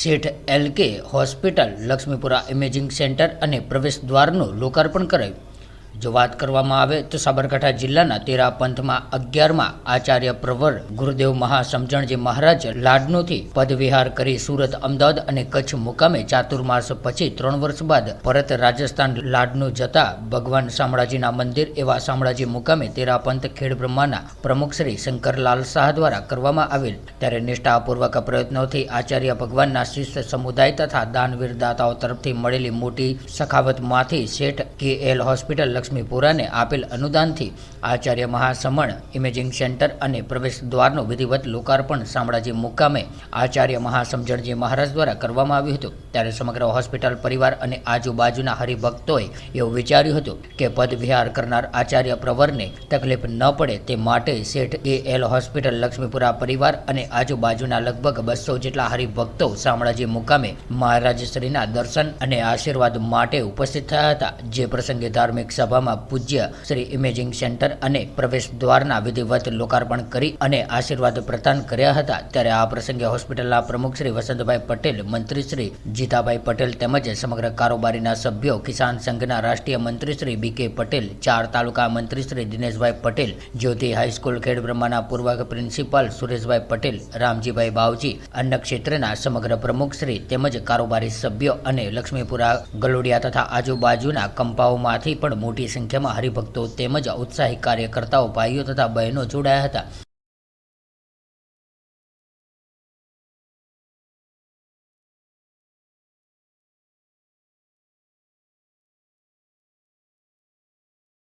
શેઠ L K hospital Laxmipura imaging centre અને પ્રવેશ દ્વારનું લોકાર્પણ કરાયું. જો વાત કરવામાં આવે તો સાબરકાંઠા જિલ્લાના તેરા પંથમાં અગિયારમાં આચાર્ય પ્રવર ગુરુદેવ મહાસમજણજી મહારાજ લાડનોથી પદવિહાર કરી સુરત, અમદાવાદ અને કચ્છ મુકામે ચાતુર્માસ પછી ત્રણ વર્ષ બાદ પરત રાજસ્થાન લાડનું જતા ભગવાન શામળાજીના મંદિર એવા શામળાજી મુકામે તેરા પંથ ખેડ બ્રહ્માના પ્રમુખ શ્રી શંકરલાલ શાહ દ્વારા કરવામાં આવેલ. ત્યારે નિષ્ઠાપૂર્વક પ્રયત્નોથી આચાર્ય ભગવાનના શિષ્ય સમુદાય તથા દાનવીર દાતાઓ તરફથી મળેલી મોટી સખાવતમાંથી શેઠ કે એલ હોસ્પિટલ લક્ષ્મીપુરાને આપેલ અનુદાનથી આચાર્ય મહાસમણ, ઇમેજિંગ સેન્ટર અને પ્રવેશ દ્વારનું વિધિવત લોકાર્પણ શામળાજી મુકામે આચાર્ય મહાસમજણજી મહારાજ દ્વારા કરવામાં આવ્યું હતું. ત્યારે સમગ્ર હોસ્પિટલ પરિવાર અને આજુબાજુના હરિભક્તોએ એવું વિચાર્યું હતું કે પદવિહાર કરનાર આચાર્ય પ્રવરને તકલીફ ન પડે તે માટે શેઠ એ એલ હોસ્પિટલ, લક્ષ્મીપુરા પરિવાર અને આજુબાજુના લગભગ બસો જેટલા હરિભક્તો શામળાજી મુકામે મહારાજશ્રીના દર્શન અને આશીર્વાદ માટે ઉપસ્થિત થયા હતા. જે પ્રસંગે ધાર્મિક સભામાં પૂજ્ય શ્રી ઇમેજિંગ સેન્ટર અને પ્રવેશ દ્વારના વિધિવત લોકાર્પણ કરી અને આશીર્વાદ પ્રદાન કર્યા હતા. ત્યારે આ પ્રસંગે હોસ્પિટલના પ્રમુખ શ્રી વસંતભાઈ પટેલ, મંત્રી શ્રી જીતાભાઈ પટેલ તેમજ સમગ્ર કારોબારીના સભ્યો, કિસાન સંઘના રાષ્ટ્રીય મંત્રી શ્રી બી કે પટેલ, ચાર તાલુકા મંત્રી શ્રી દિનેશભાઈ પટેલ, જ્યોતિ હાઈસ્કૂલ ખેડ બ્રહ્માના પૂર્વ પ્રિન્સિપાલ સુરેશભાઈ પટેલ, રામજીભાઈ બાવજી, અન્ન ક્ષેત્રના સમગ્ર પ્રમુખ શ્રી તેમજ કારોબારી સભ્યો અને લક્ષ્મીપુરા ગલોડિયા તથા આજુબાજુના કંપાઓમાંથી પણ મોટી સંખ્યામાં હરિભક્તો તેમજ ઉત્સાહી કાર્યકર્તાઓ ભાઈઓ તથા બહેનો જોડાયા હતા.